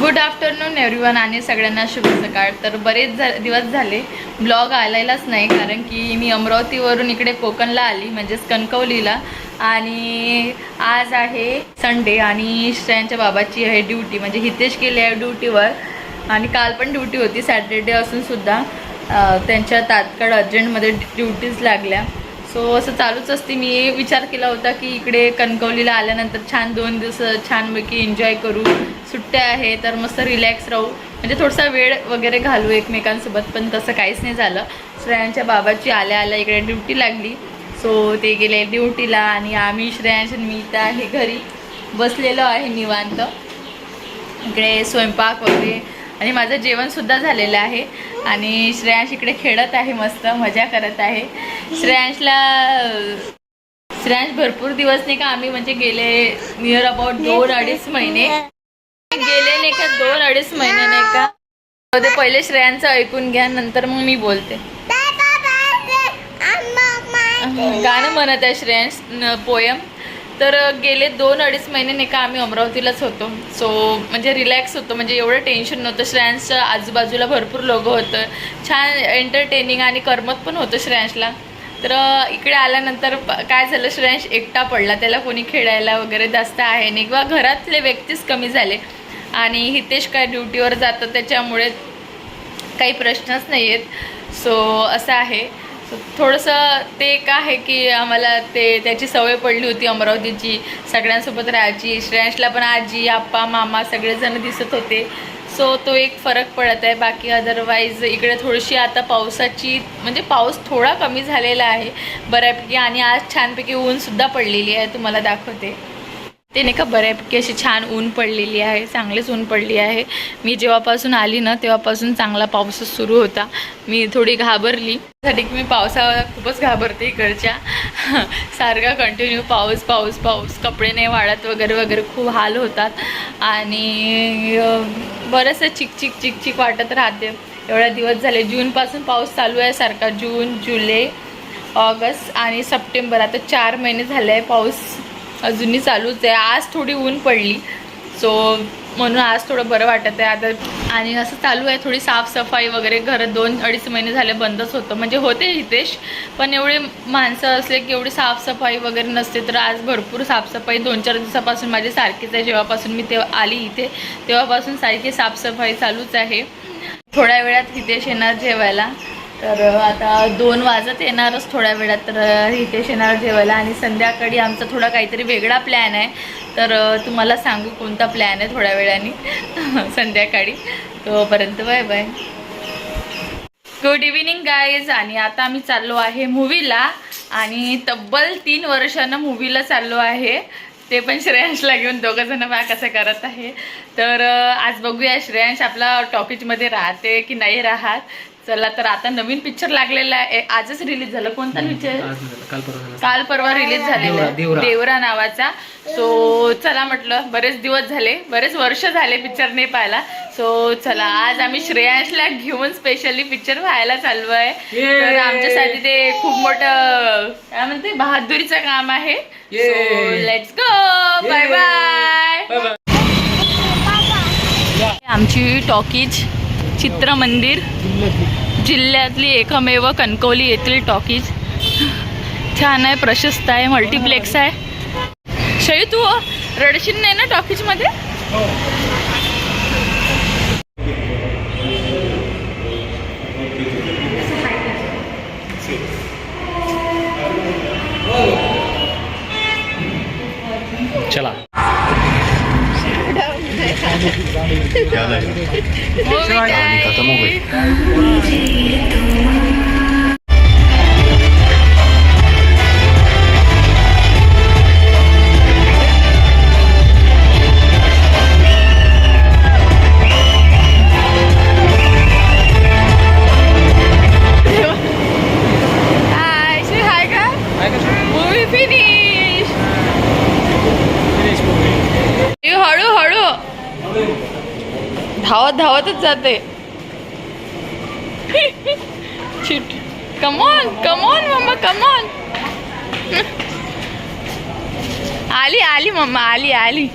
Good afternoon everyone आणि सगळ्यांना शुभ सकाळ. तर बरेच झा दिवस झाले. ब्लॉग आलेलाच नाही कारण की मी अमरावतीवरून इकडे कोकणला आली म्हणजेच कणकवलीला. आणि आज आहे संडे आणि श्रेयांच्या बाबाची आहे ड्युटी म्हणजे हितेश गेले आहे ड्युटीवर आणि काल पण ड्युटी होती सॅटर्डे असूनसुद्धा त्यांच्या तात्काळ अर्जंटमध्ये ड्युटीज लागल्या. सो असं चालूच असते. मी विचार केला होता की इकडे कणकवलीला आल्यानंतर छान दोन दिवस छानपैकी एन्जॉय करू. सुट्ट्या आहे तर मस्त रिलॅक्स राहू. म्हणजे थोडासा वेळ वगैरे घालू एकमेकांसोबत पण तसं काहीच नाही झालं. श्रेयांच्या बाबाची आल्या आल्या इकडे ड्युटी लागली. सो ते गेले ड्युटीला आणि आम्ही श्रेयांश मी इथं आहे घरी. बसलेलो आहे निवांत. इकडे स्वयंपाक वगैरे. आणि माझं जेवणसुद्धा झालेलं आहे. आणि श्रेयांश इकडे खेळत आहे मस्त मजा करत आहे. श्रेयांशला श्रेयांश भरपूर दिवस नाही का आम्ही म्हणजे गेले नियर अबाउट दोन अडीच महिने. गेले नाही का दोन अडीच महिने नाही का? ते पहिले श्रेयांचं ऐकून घ्या नंतर मग मी बोलते. गाणं म्हणत आहे श्रेयांश पोयम तर गेले दोन अडीच महिने नाही का आम्ही अमरावतीलाच होतो. सो म्हणजे रिलॅक्स होतो. म्हणजे एवढं टेन्शन नव्हतं. श्रेयांशच्या आजूबाजूला भरपूर लोक होतं. छान एंटरटेनिंग आणि करमत पण होतं श्रेयांशला. तर इकडे आल्यानंतर काय झालं? श्रेयांश एकटा पडला. त्याला कोणी खेळायला वगैरे जास्त आहे नाही किंवा घरातले व्यक्तीच कमी झाले. आणि हितेश काय ड्युटीवर जातं त्याच्यामुळे काही प्रश्नच नाही आहेत सो असं आहे. थोडंसं ते एक आहे की आम्हाला ते त्याची सवय पडली होती अमरावतीची. सगळ्यांसोबत राहायची. श्रेयांशला पण आजी आप्पा मामा सगळेजण दिसत होते. सो तो एक फरक पडत आहे. बाकी अदरवाईज इकडे थोडीशी आता पावसाची म्हणजे पाऊस थोडा कमी झालेला आहे. बऱ्यापैकी आणि आज छानपैकी ऊनसुद्धा पडलेली आहे. तुम्हाला दाखवते. ते नाही का बऱ्यापैकी अशी छान ऊन पडलेली आहे चांगलीच ऊन पडली आहे. मी जेव्हापासून आली ना तेव्हापासून चांगला पाऊसच सुरू होता. मी थोडी घाबरली. साठी की मी पावसाला खूपच घाबरते इकडच्या. सारखा कंटिन्यू पाऊस पाऊस पाऊस. कपडे नाही वाढत वगैरे वगैरे खूप हाल होतात. आणि बरंचसं चिकचिक चिकचिक वाटत राहते. एवढ्या दिवस झाले. जूनपासून पाऊस चालू आहे सारखा. जून जुलै ऑगस्ट आणि सप्टेंबर. आता चार महिने झाले आहे पाऊस. अजूनही चालूच आहे. आज थोडी ऊन पडली. सो म्हणून आज थोडं बरं वाटत आहे. आता आणि असं चालू आहे थोडी साफसफाई वगैरे. घरं दोन अडीच महिने झाले बंदच होतं. म्हणजे होते हितेश पण एवढे माणसं असले की एवढी साफसफाई वगैरे नसते. तर आज भरपूर साफसफाई. दोन चार दिवसापासून माझी सारखीच आहे. जेव्हापासून मी तेव्हा आली इथे तेव्हापासून सारखी साफसफाई चालूच आहे. थोड्या वेळात हितेश येणार जेवायला. तर आता दोन वाजत येणारच थोड्या वेळात तर हितेश येणार जेवायला आणि संध्याकाळी आमचा थोडा काहीतरी वेगळा प्लॅन आहे. तर तुम्हाला सांगू कोणता प्लॅन आहे थोड्या वेळाने? संध्याकाळी. तोपर्यंत bye bye. Good evening guys आणि आता आम्ही चाललो आहे मूवीला आणि तब्बल तीन वर्षानं मूवीला चाललो आहे. ते पण श्रेयांशला घेऊन दोघं जण बा कसं करत आहे. तर आज बघूया श्रेयांश आपला टॉकीजमध्ये राहते की नाही राहत. चला तर आता नवीन पिक्चर लागलेला आहे. आजच रिलीज झालं. कोणता पिक्चर काल परवा झालं. काल परवा रिलीज झालेला. देवरा, आहे. देवरा. देवरा नावाचा. सो चला म्हटलं बरेच दिवस झाले. बरेच वर्ष झाले पिक्चर नाही पाहिला सो चला आज आम्ही श्रेयांशला घेऊन स्पेशली पिक्चर पाहायला चाललो आहे! तर आमच्यासाठी ते खूप मोठं काय म्हणते बहादुरीचं काम आहे! Let's go bye bye. आमची टॉकीज चित्र मंदिर जिल्ह्यातली एकमेव कणकवली येथील टॉकीज. छान आहे प्रशस्त आहे मल्टिप्लेक्स आहे. शयू तू रडशील नाही ना टॉकीजमध्ये? चला もみたい。आतच जाते. कमॉन कमॉन मम्मा कमॉन आली आली मम्मा आली आली.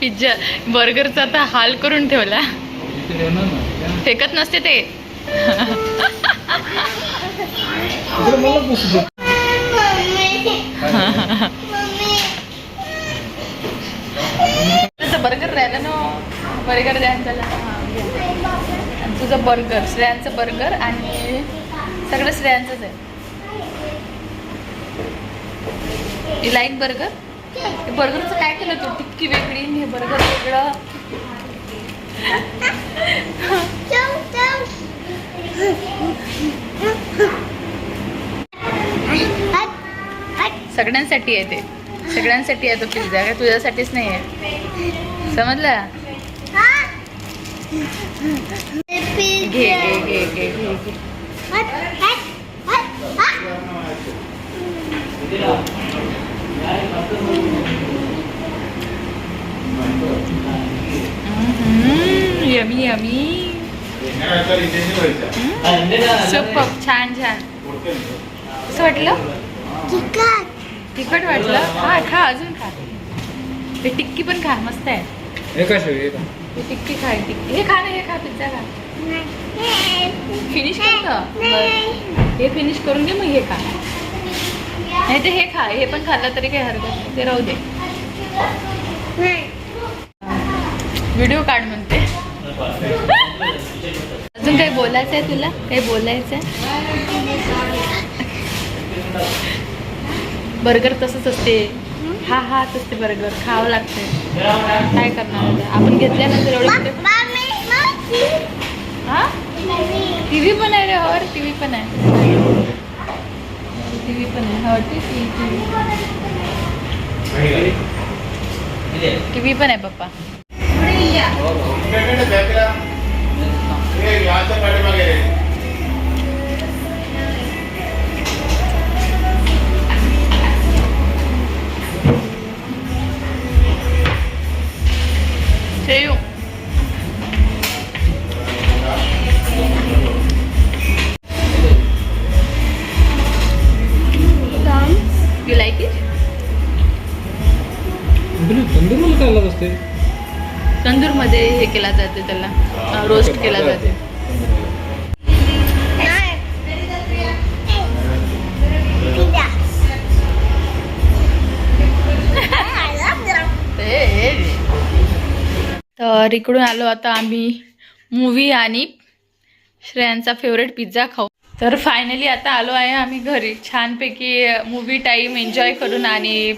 पिझ्झा बर्गरचा आता हाल करून ठेवला. फेकत नसते ते. बर्गर राहिलं ना. बर्गर द्या ना त्याला घे. आणि तुझं बर्गर श्रेयांचं बर्गर आणि सगळं श्रेयांचंच आहे. इलाईन बर्गर बर्गरचं काय केलं तू? टिक्की वेगळी हे बर्गर वेगळं. सगळ्यांसाठी आहे ते. सगळ्यांसाठी आहे तो पिझ्झा काय तुझ्यासाठीच नाही आहे? समजलं? घे घे घे घे घे घे यमी यमी सुपर छान छान. कसं वाटलं? तिखट. वाटलं? हा खा अजून खा. हे टिक्की पण खा मस्त आहे. टिक्की खा हे टिक्की हे खा ना हे खा पिझ्झा खा. फिनिश कर. हे फिनिश करून घे मग हे खा. नाही ते हे खा हे पण खाल्लं तरी काही हरकत नाही. ते राहू दे. व्हिडिओ काढ म्हणते. अजून काही बोलायचं आहे तुला? काही बोलायचं आहे बर्गर तसंच असते. हा हाच असते बर्गर. खावं लागते काय करणार? आपण घेतल्यानंतर एवढे हा? टी व्ही पण आहे रे और टी व्ही पण आहे. टी व्ही पण आहे हो टी व्ही टी व्ही पण आहे पप्पा. Shreyu you like it tandoor tandoor मला काय लागत असते तंदूरमध्ये हे केला जाते त्याला रोस्ट केला जाते. तर इकडून आलो आता आम्ही मूवी आणि श्रेयांचा फेवरेट पिझ्झा खाऊ. तर फायनली आता आलो आहे आम्ही घरी. छानपैकी मूवी टाईम एन्जॉय करून आणि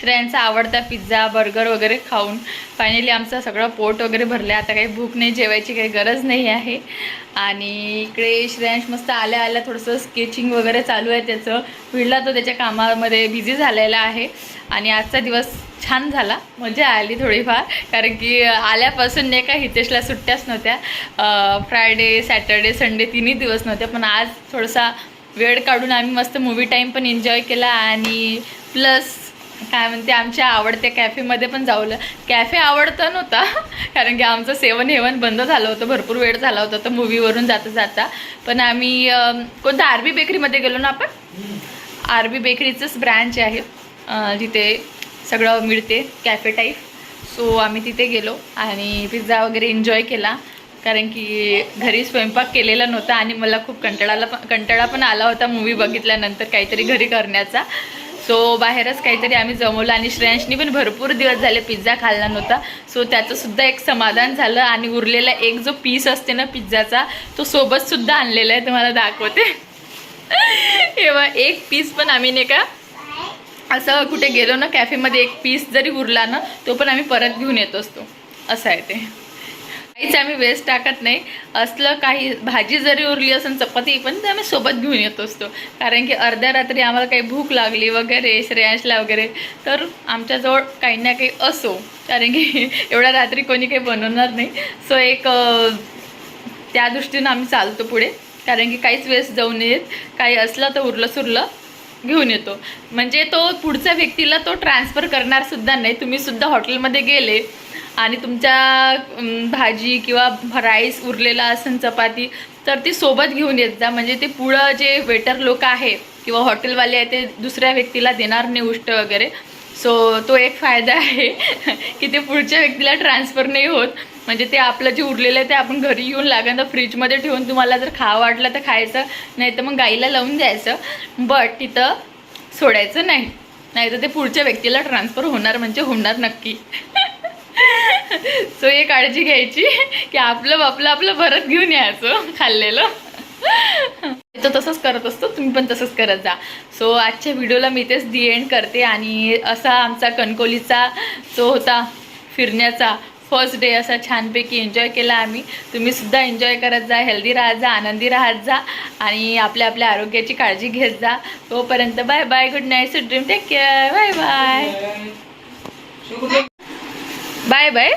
श्रेयांचा आवडता पिझ्झा बर्गर वगैरे खाऊन फायनली आमचं सगळं पोट वगैरे भरलं आता काही भूक नाही जेवायची काही गरज नाही आहे. आणि इकडे श्रेयांश मस्त आल्या आल्या थोडंसं स्केचिंग वगैरे चालू आहे त्याचं. भिडला तो त्याच्या कामामध्ये बिझी झालेला आहे. आणि आजचा दिवस छान झाला. मजा आली थोडीफार. कारण की आल्यापासून नाही का हितेशला सुट्ट्याच नव्हत्या. फ्रायडे सॅटर्डे संडे तिन्ही दिवस नव्हते. पण आज थोडासा वेळ काढून आम्ही मस्त मूवी टाईम पण एन्जॉय केला. आणि प्लस काय म्हणते आमच्या आवडत्या कॅफेमध्ये पण जाऊलं. कॅफे आवडता नव्हता कारण की आमचं सेवन हेवन बंद झालं होतं भरपूर वेळ झाला होता तर मूवीवरून जाता जाता. पण आम्ही कोणतं कोणत्या आरबी बेकरीमध्ये गेलो ना आपण? आरबी बेकरीचंच ब्रँच आहे जिथे सगळं मिळते कॅफे टाईप सो आम्ही तिथे गेलो आणि पिझ्झा वगैरे एन्जॉय केला कारण की घरी स्वयंपाक केलेला नव्हता आणि मला खूप कंटाळाला पण कंटाळा पण आला होता मूवी बघितल्यानंतर काहीतरी घरी करण्याचा. सो बाहेरच काहीतरी आम्ही जमवलं आणि श्रेयांशनी पण भरपूर दिवस झाले पिझ्झा खाल्ला नव्हता. सो त्याचंसुद्धा एक समाधान झालं आणि उरलेला एक जो पीस असते ना पिझ्झाचा तो सोबतसुद्धा आणलेला आहे तुम्हाला दाखवते. तेव्हा एक पीस पण आम्ही नाही का असं कुठे गेलो ना कॅफेमध्ये एक पीस जरी उरला ना तो पण आम्ही परत घेऊन येत असतो. असं आहे ते. काहीच आम्ही वेस्ट टाकत नाही. असलं काही भाजी जरी उरली असेल चपाती पण ते आम्ही सोबत घेऊन येत असतो. कारण की अर्ध्या रात्री आम्हाला काही भूक लागली वगैरे श्रेयांशला वगैरे तर आमच्याजवळ काही ना काही असो. कारण की एवढ्या रात्री कोणी काही बनवणार नाही. सो एक त्या दृष्टीनं आम्ही चालतो पुढे. कारण की काहीच वेस्ट जाऊ नयेत. काही असलं तर उरलं सुरलं घेऊन येतो. म्हणजे तो पुढच्या व्यक्तीला तो ट्रान्सफर करणार सुद्धा नाही. तुम्ही सुद्धा हॉटेलमध्ये गेले आणि तुमच्या भाजी किंवा राईस उरलेला असेल चपाती तर ती सोबत घेऊन येत जा. म्हणजे ते पुढं जे वेटर लोक आहे किंवा हॉटेलवाले आहे ते दुसऱ्या व्यक्तीला देणार नाही उष्ट वगैरे. सो तो एक फायदा आहे की ते पुढच्या व्यक्तीला ट्रान्सफर नाही होत. म्हणजे ते आपलं जे उरलेलं आहे ते आपण घरी येऊन लागेल. तर फ्रीजमध्ये ठेवून तुम्हाला जर खावं वाटलं तर खायचं नाही तर मग गाईला लावून द्यायचं. बट तिथं सोडायचं नाही. नाही तर ते पुढच्या व्यक्तीला ट्रान्सफर होणार म्हणजे होणार नक्की. सो हे काळजी घ्यायची की आपलं आपलं आपलं भरत घेऊन यायचं खाल्लेलं. तो तसंच करत असतो तुम्ही पण तसंच करत जा. सो आजच्या व्हिडिओला मी तेच दी एंड करते आणि असा आमचा कणकोलीचा जो होता फिरण्याचा फर्स्ट डे असा छानपैकी एन्जॉय केला आम्ही. तुम्ही सुद्धा एन्जॉय करत जा हेल्दी राहत जा आनंदी राहत जा आणि आपल्या आपल्या आरोग्याची काळजी घेत जा. तोपर्यंत bye bye good night sweet dream take care bye bye bye bye.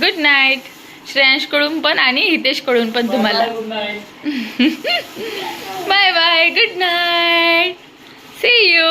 Good night श्रेयांशकडून पण आणि हितेशकडून पण तुम्हाला. Bye bye good night see you